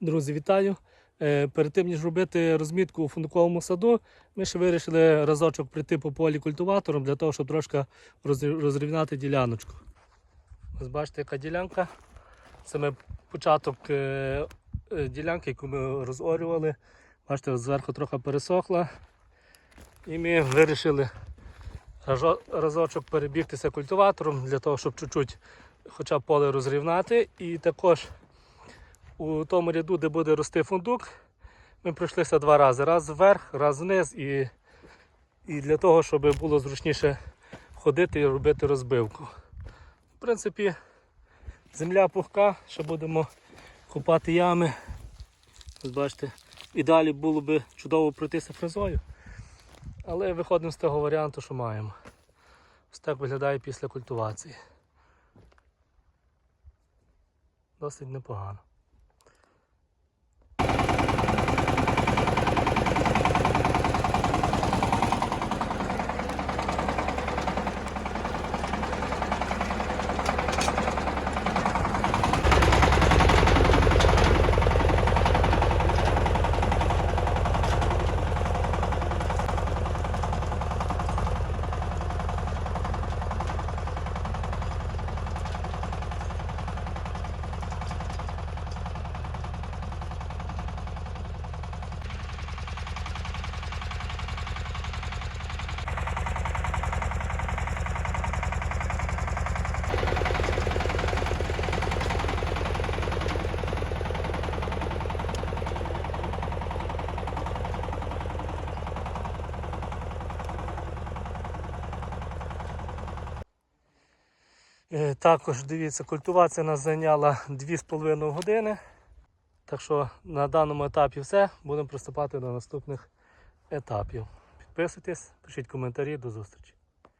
Друзі, вітаю! Е, Перед тим, ніж робити розмітку у фундуковому саду, ми ще вирішили разочок прийти по полі культиватором для того, щоб трошки розрівняти діляночку. Ось бачите, яка ділянка. Це ми початок е, е, ділянки, яку ми розорювали. Бачите, зверху трохи пересохла. І ми вирішили разочок перебігтися культиватором для того, щоб чуть-чуть хоча б поле розрівняти. І також у тому ряду, де буде рости фундук, ми пройшлися два рази. Раз вверх, раз вниз. І, і для того, щоб було зручніше ходити і робити розбивку. В принципі, земля пухка, ще будемо копати ями. Ось бачите, і далі було би чудово пройтися фрезою. Але виходимо з того варіанту, що маємо. Ось так виглядає після культивації. Досить непогано. Також дивіться, культивація нас зайняла 2,5 години. Так що на даному етапі все. Будемо приступати до наступних етапів. Підписуйтесь, пишіть коментарі, до зустрічі.